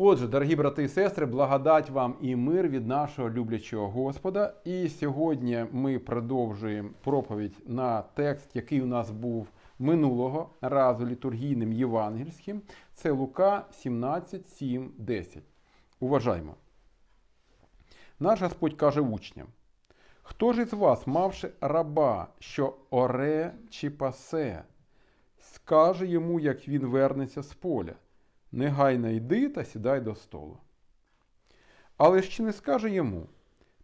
Отже, дорогі брати і сестри, благодать вам і мир від нашого люблячого Господа. І сьогодні ми продовжуємо проповідь на текст, який у нас був минулого разу літургійним євангельським. Це Лука 17, 7, 10. Уважаймо. Наш Господь каже учням: Хто ж із вас, мавши раба, що оре чи пасе, скаже йому, як він вернеться з поля? Негайно йди та сідай до столу. Але ж чи не скаже йому: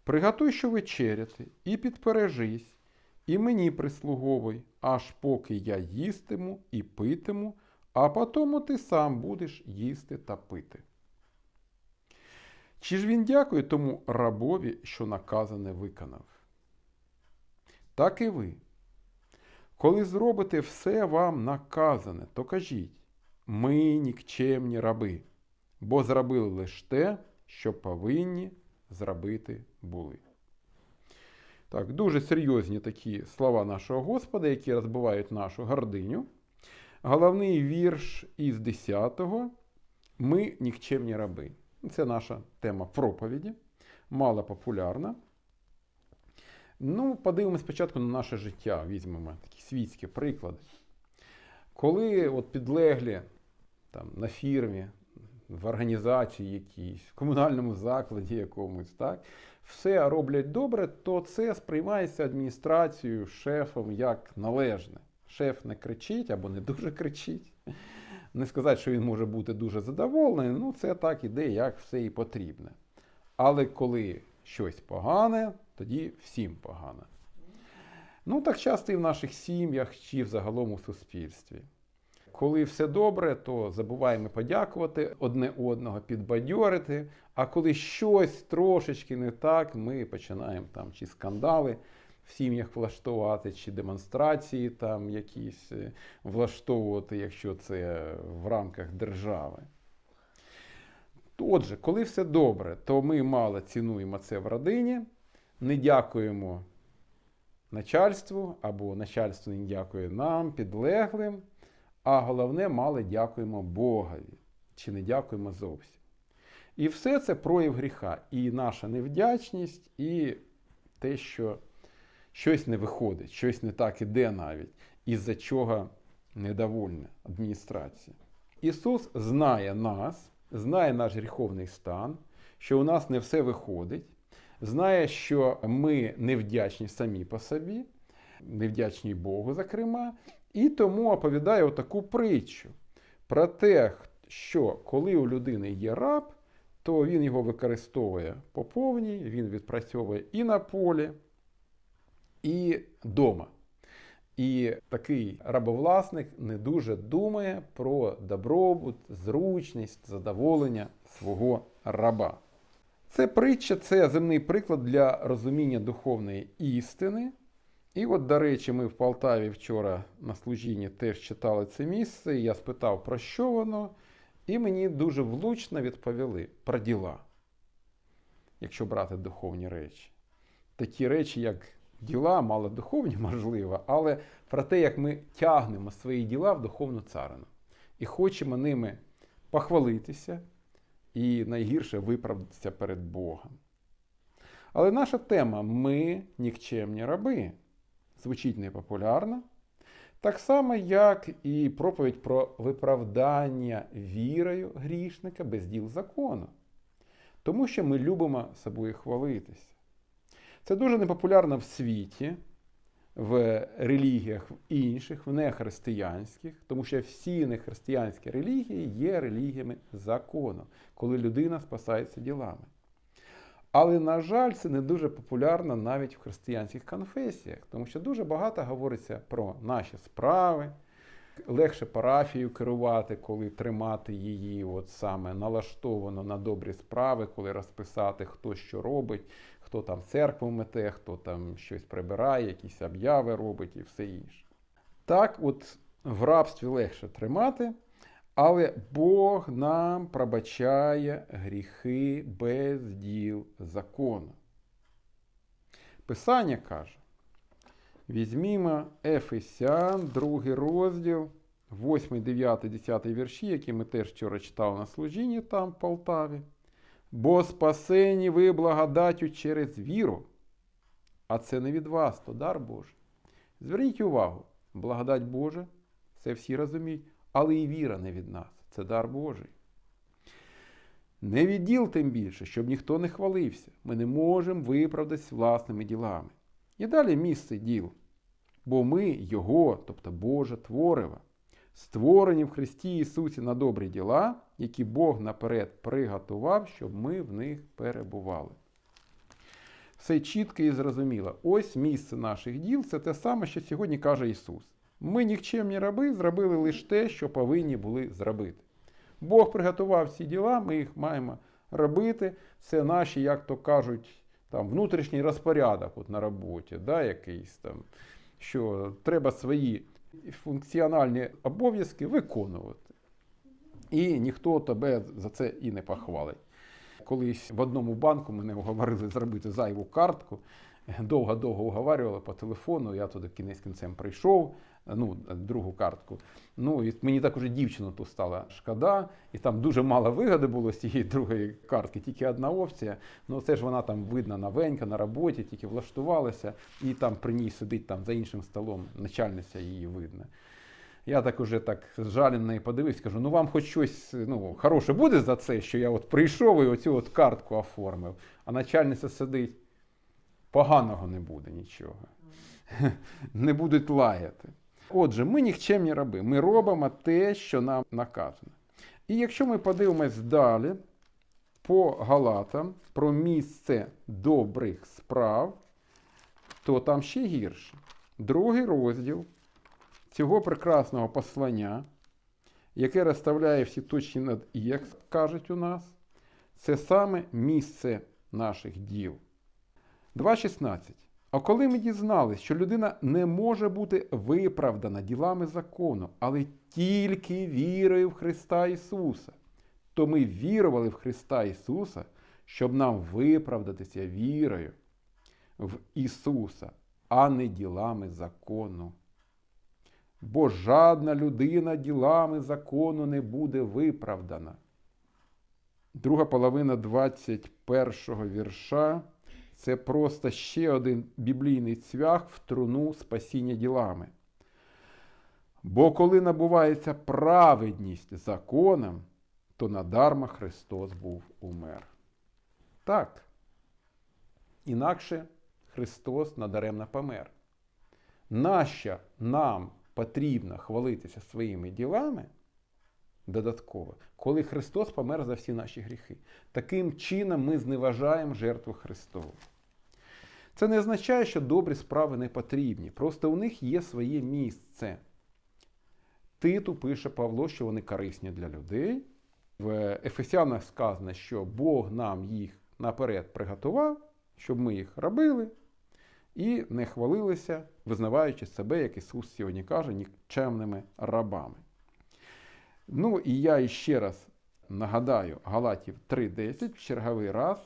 Приготуй, що вечеряти, і підпережись, і мені прислуговуй, аж поки я їстиму і питиму, а потому ти сам будеш їсти та пити. Чи ж він дякує тому рабові, що наказане виконав? Так і ви. Коли зробите все вам наказане, то кажіть ми нікчемні раби, бо зробили лише те, що повинні зробити були. Так, дуже серйозні такі слова нашого Господа, які розбивають нашу гординю. Головний вірш із 10-го Ми нікчемні раби. Це наша тема проповіді, мало популярна. Ну, подивимось спочатку на наше життя, візьмемо такі світські приклади. Коли от підлеглі там, на фірмі, в організації якійсь, в комунальному закладі якомусь, так, все роблять добре, то це сприймається адміністрацією, шефом як належне. Шеф не кричить або не дуже кричить. Не сказати, що він може бути дуже задоволений, ну це так іде, як все і потрібне. Але коли щось погане, тоді всім погано. Ну, так часто і в наших сім'ях чи взагалом у суспільстві. Коли все добре, то забуваємо подякувати одне одного, підбадьорити. А коли щось трошечки не так, ми починаємо там чи скандали в сім'ях влаштувати, чи демонстрації там якісь е, влаштовувати, якщо це в рамках держави. Отже, коли все добре, то ми мало цінуємо це в родині, не дякуємо начальству або начальство не дякує нам, підлеглим. А головне, мало дякуємо Богові, чи не дякуємо зовсім. І все це прояв гріха. І наша невдячність, і те, що щось не виходить, щось не так іде навіть, із-за чого недовольна адміністрація. Ісус знає нас, знає наш гріховний стан, що у нас не все виходить, знає, що ми невдячні самі по собі, невдячні Богу, зокрема. І тому оповідає таку притчу про те, що коли у людини є раб, то він його використовує по повній, він відпрацьовує і на полі, і вдома. І такий рабовласник не дуже думає про добробут, зручність, задоволення свого раба. Це притча це земний приклад для розуміння духовної істини. І от, до речі, ми в Полтаві вчора на служінні теж читали це місце. і Я спитав, про що воно, і мені дуже влучно відповіли про діла, якщо брати духовні речі. Такі речі, як діла, мало духовні, можливо, але про те, як ми тягнемо свої діла в духовну царину і хочемо ними похвалитися і найгірше виправдатися перед Богом. Але наша тема ми нікчемні раби звучить непопулярно. Так само, як і проповідь про виправдання вірою грішника без діл закону. Тому що ми любимо собою хвалитися. Це дуже непопулярно в світі, в релігіях інших, в нехристиянських, тому що всі нехристиянські релігії є релігіями закону, коли людина спасається ділами. Але, на жаль, це не дуже популярно навіть в християнських конфесіях, тому що дуже багато говориться про наші справи. Легше парафію керувати, коли тримати її от саме налаштовано на добрі справи, коли розписати, хто що робить, хто там церкву мете, хто там щось прибирає, якісь обяви робить і все інше. Так, от в рабстві легше тримати, але Бог нам пробачає гріхи без діл закону. Писання каже: візьмімо Ефесян, другий розділ 8, 9, 10 вірші, які ми теж вчора читали на служінні там, в Полтаві. Бо спасені ви благодаттю через віру. А це не від вас, то дар Божий. Зверніть увагу, благодать Божа, це всі розуміють, але і віра не від нас, це дар Божий. Не від діл тим більше, щоб ніхто не хвалився. Ми не можемо виправдатись власними ділами. І далі місце діл. Бо ми Його, тобто Боже творива, створені в Христі Ісусі на добрі діла, які Бог наперед приготував, щоб ми в них перебували. Все чітко і зрозуміло. Ось місце наших діл це те саме, що сьогодні каже Ісус. Ми нікчемні раби зробили лише те, що повинні були зробити. Бог приготував ці діла, ми їх маємо робити. Це наші, як то кажуть, там, внутрішній розпорядок от на роботі, да, якийсь там, що треба свої функціональні обов'язки виконувати. І ніхто тебе за це і не похвалить. Колись в одному банку мене уговорили зробити зайву картку. Довго-довго уговарювали по телефону. Я туди кінець кінцем прийшов, ну, другу картку. Ну, і мені так уже дівчину ту стала шкода, і там дуже мало вигоди було з цієї другої картки, тільки одна опція. Ну, це ж вона там видна новенька на роботі, тільки влаштувалася, і там при ній сидить там за іншим столом, начальниця її видно. Я так уже так з жалем неї подивився, кажу, ну вам хоч щось ну, хороше буде за це, що я от прийшов і оцю от картку оформив, а начальниця сидить. Поганого не буде нічого. Не будуть лаяти. Отже, ми нікчемні раби. Ми робимо те, що нам наказано. І якщо ми подивимось далі по Галатам про місце добрих справ, то там ще гірше. Другий розділ цього прекрасного послання, яке розставляє всі точки над «і», як кажуть у нас, це саме місце наших діл. 2.16. А коли ми дізналися, що людина не може бути виправдана ділами закону, але тільки вірою в Христа Ісуса, то ми вірували в Христа Ісуса, щоб нам виправдатися вірою в Ісуса, а не ділами закону. Бо жадна людина ділами закону не буде виправдана. Друга половина 21 вірша. Це просто ще один біблійний цвях в труну спасіння ділами. Бо коли набувається праведність законом, то надарма Христос був умер. Так. Інакше Христос надаремно помер. Нащо нам потрібно хвалитися своїми ділами додатково, коли Христос помер за всі наші гріхи? Таким чином ми зневажаємо жертву Христову. Це не означає, що добрі справи не потрібні. Просто у них є своє місце. Титу пише Павло, що вони корисні для людей. В Ефесянах сказано, що Бог нам їх наперед приготував, щоб ми їх робили і не хвалилися, визнаваючи себе, як Ісус сьогодні каже, нікчемними рабами. Ну і я іще раз нагадаю Галатів 3.10 в черговий раз.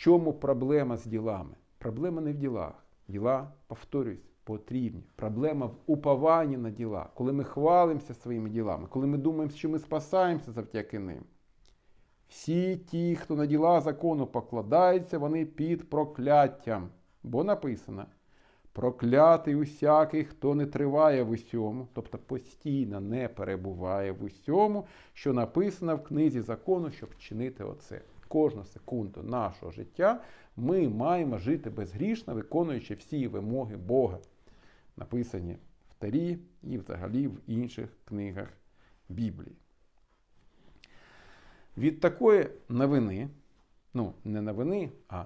Чому проблема з ділами? Проблема не в ділах. Діла, повторюсь, потрібні. Проблема в упованні на діла, коли ми хвалимося своїми ділами, коли ми думаємо, що ми спасаємося завдяки ним. Всі ті, хто на діла закону покладається, вони під прокляттям. Бо написано: проклятий усякий, хто не триває в усьому, тобто постійно не перебуває в усьому, що написано в книзі закону, щоб чинити оце кожну секунду нашого життя ми маємо жити безгрішно, виконуючи всі вимоги Бога, написані в Тарі і взагалі в інших книгах Біблії. Від такої новини, ну, не новини, а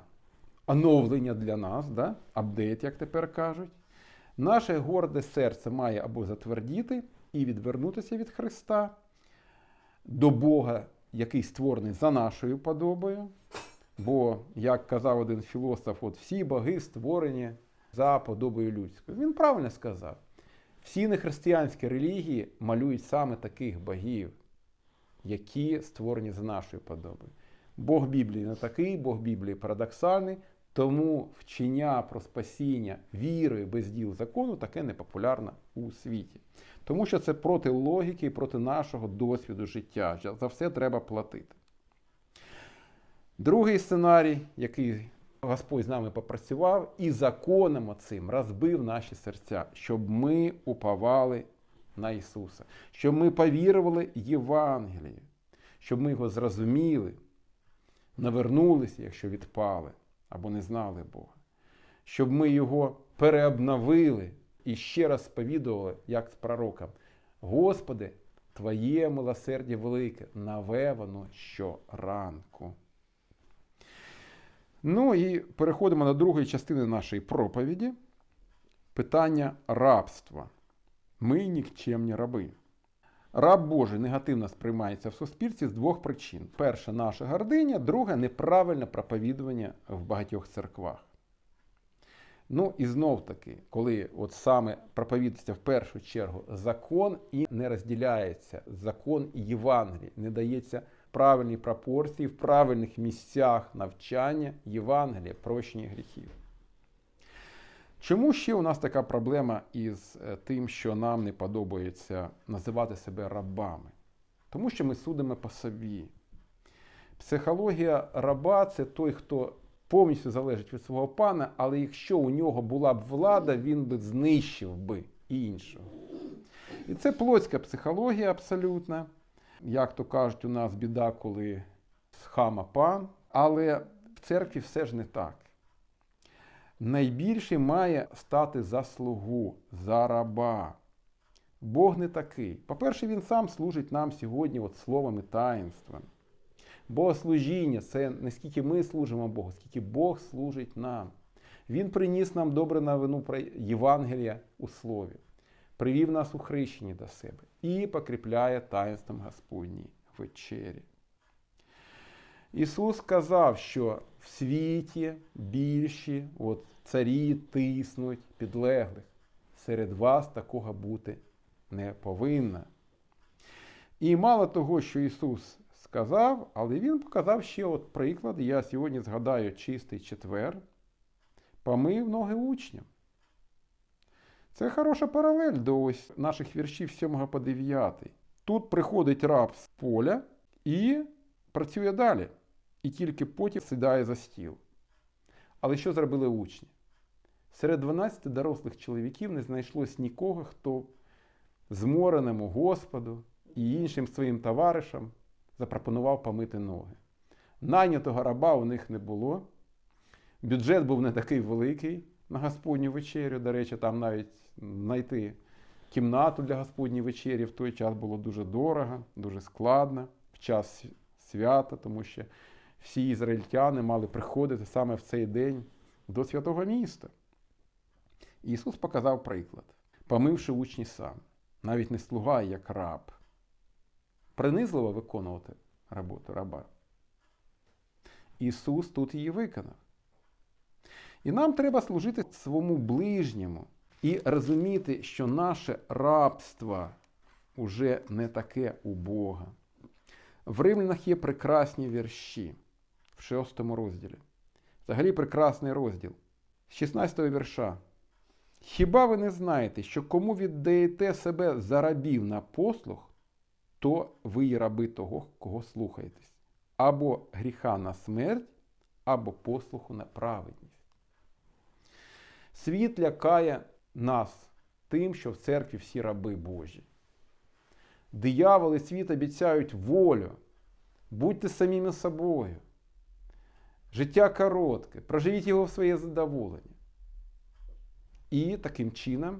оновлення для нас, да? апдейт, як тепер кажуть, наше горде серце має або затвердіти і відвернутися від Христа до Бога який створений за нашою подобою. Бо, як казав один філософ, от всі боги створені за подобою людською. Він правильно сказав. Всі нехристиянські релігії малюють саме таких богів, які створені за нашою подобою. Бог Біблії не такий, Бог Біблії парадоксальний, Тому вчення про спасіння вірою без діл закону таке непопулярне у світі. Тому що це проти логіки і проти нашого досвіду життя. За все треба платити. Другий сценарій, який Господь з нами попрацював, і законом оцим розбив наші серця, щоб ми уповали на Ісуса, щоб ми повірували Євангелію, щоб ми його зрозуміли, навернулися, якщо відпали або не знали Бога, щоб ми його переобновили і ще раз сповідували, як з пророком. Господи, Твоє милосердя велике, наве воно щоранку. Ну і переходимо до другої частини нашої проповіді. Питання рабства. Ми нікчемні раби. Раб Божий негативно сприймається в суспільстві з двох причин: перша наша гординя, друга неправильне проповідування в багатьох церквах. Ну і знов таки, коли от саме проповідується в першу чергу закон і не розділяється закон і Євангелій, не дається правильні пропорції в правильних місцях навчання Євангелія, прощення гріхів. Чому ще у нас така проблема із е, тим, що нам не подобається називати себе рабами? Тому що ми судимо по собі. Психологія раба це той, хто повністю залежить від свого пана, але якщо у нього була б влада, він би знищив би іншого. І це плотська психологія абсолютна. Як то кажуть, у нас біда, коли хама пан, але в церкві все ж не так найбільший має стати за слугу, за раба. Бог не такий. По-перше, Він сам служить нам сьогодні от словом і таїнством. Богослужіння це не скільки ми служимо Богу, скільки Бог служить нам. Він приніс нам добре новину про Євангелія у слові, привів нас у хрещенні до себе і покріпляє таїнством Господній вечері. Ісус сказав, що в світі більші от, царі тиснуть підлеглих. Серед вас такого бути не повинно. І мало того, що Ісус сказав, але Він показав ще от приклад. Я сьогодні згадаю чистий четвер, помив ноги учням. Це хороша паралель до ось наших віршів 7 по 9. Тут приходить раб з поля і працює далі і тільки потім сідає за стіл. Але що зробили учні? Серед 12 дорослих чоловіків не знайшлось нікого, хто змореному Господу і іншим своїм товаришам запропонував помити ноги. Найнятого раба у них не було. Бюджет був не такий великий на Господню вечерю. До речі, там навіть знайти кімнату для Господньої вечері в той час було дуже дорого, дуже складно в час свята, тому що всі ізраїльтяни мали приходити саме в цей день до святого міста. Ісус показав приклад, помивши учні сам, навіть не слуга, як раб, принизливо виконувати роботу раба. Ісус тут її виконав. І нам треба служити своєму ближньому і розуміти, що наше рабство уже не таке у Бога. В римлянах є прекрасні вірші в шостому розділі. Взагалі прекрасний розділ. З 16 го вірша. Хіба ви не знаєте, що кому віддаєте себе за рабів на послуг, то ви й раби того, кого слухаєтесь, або гріха на смерть, або послуху на праведність. Світ лякає нас тим, що в церкві всі раби Божі. Дияволи світ обіцяють волю. Будьте самими собою. Життя коротке, проживіть його в своє задоволення. І таким чином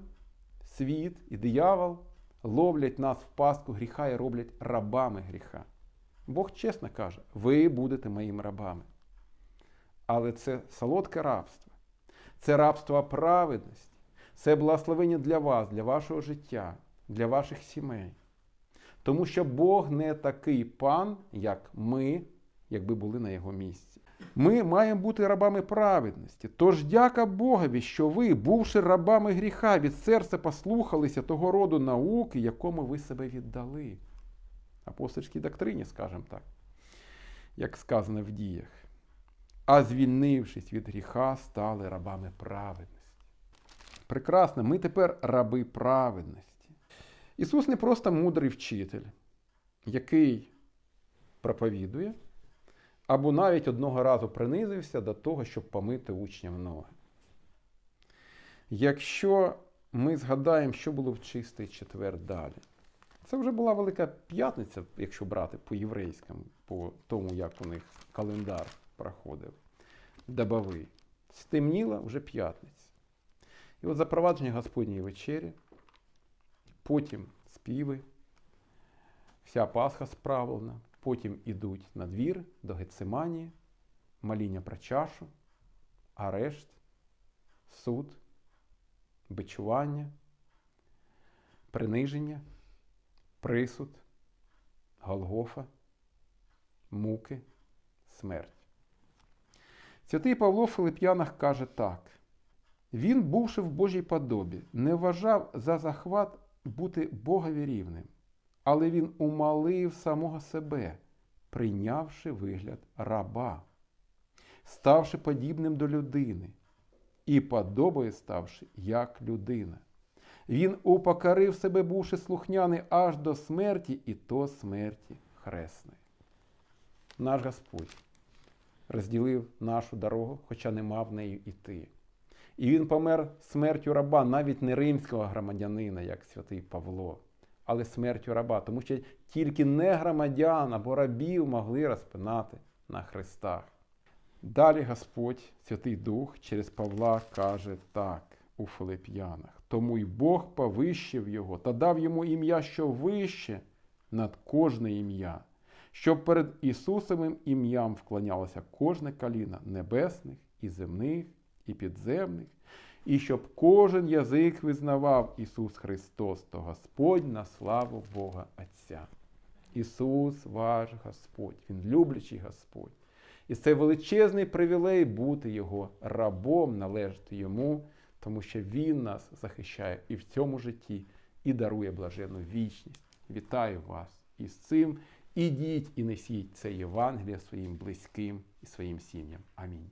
світ і диявол ловлять нас в пастку гріха і роблять рабами гріха. Бог чесно каже, ви будете моїми рабами. Але це солодке рабство, це рабство праведності, це благословення для вас, для вашого життя, для ваших сімей. Тому що Бог не такий пан, як ми, якби були на його місці. Ми маємо бути рабами праведності. Тож дяка Богові, що ви, бувши рабами гріха, від серця послухалися того роду науки, якому ви себе віддали. Апостольській доктрині, скажімо так, як сказано в діях. а звільнившись від гріха, стали рабами праведності. Прекрасно, ми тепер раби праведності. Ісус не просто мудрий вчитель, який проповідує, або навіть одного разу принизився до того, щоб помити учням ноги. Якщо ми згадаємо, що було в чистий четвер далі, це вже була Велика П'ятниця, якщо брати по-єврейському, по тому, як у них календар проходив, добовий. Стемніла вже п'ятниця. І от запровадження Господньої вечері, потім співи, вся Пасха справлена, потім ідуть на двір до Гециманії, моління про чашу, арешт, суд, бичування, приниження, присуд, Голгофа, муки, смерть. Святий Павло в Филип'янах каже так. Він, бувши в Божій подобі, не вважав за захват бути Богові рівним, але він умалив самого себе, прийнявши вигляд раба, ставши подібним до людини і подобою ставши як людина. Він упокорив себе, бувши слухняний аж до смерті, і то смерті хресної. Наш Господь розділив нашу дорогу, хоча не мав нею іти. І він помер смертю раба, навіть не римського громадянина, як святий Павло, але смертю раба, тому що тільки не громадян або рабів могли розпинати на хрестах. Далі Господь, Святий Дух, через Павла каже так у Филип'янах. Тому й Бог повищив його та дав йому ім'я, що вище над кожне ім'я, щоб перед Ісусовим ім'ям вклонялося кожне коліно небесних і земних, і підземних, і щоб кожен язик визнавав Ісус Христос, то Господь на славу Бога Отця. Ісус ваш Господь, Він люблячий Господь. І це величезний привілей бути Його рабом, належати Йому, тому що Він нас захищає і в цьому житті, і дарує блаженну вічність. Вітаю вас із цим. Ідіть і несіть це Євангеліє своїм близьким і своїм сім'ям. Амінь.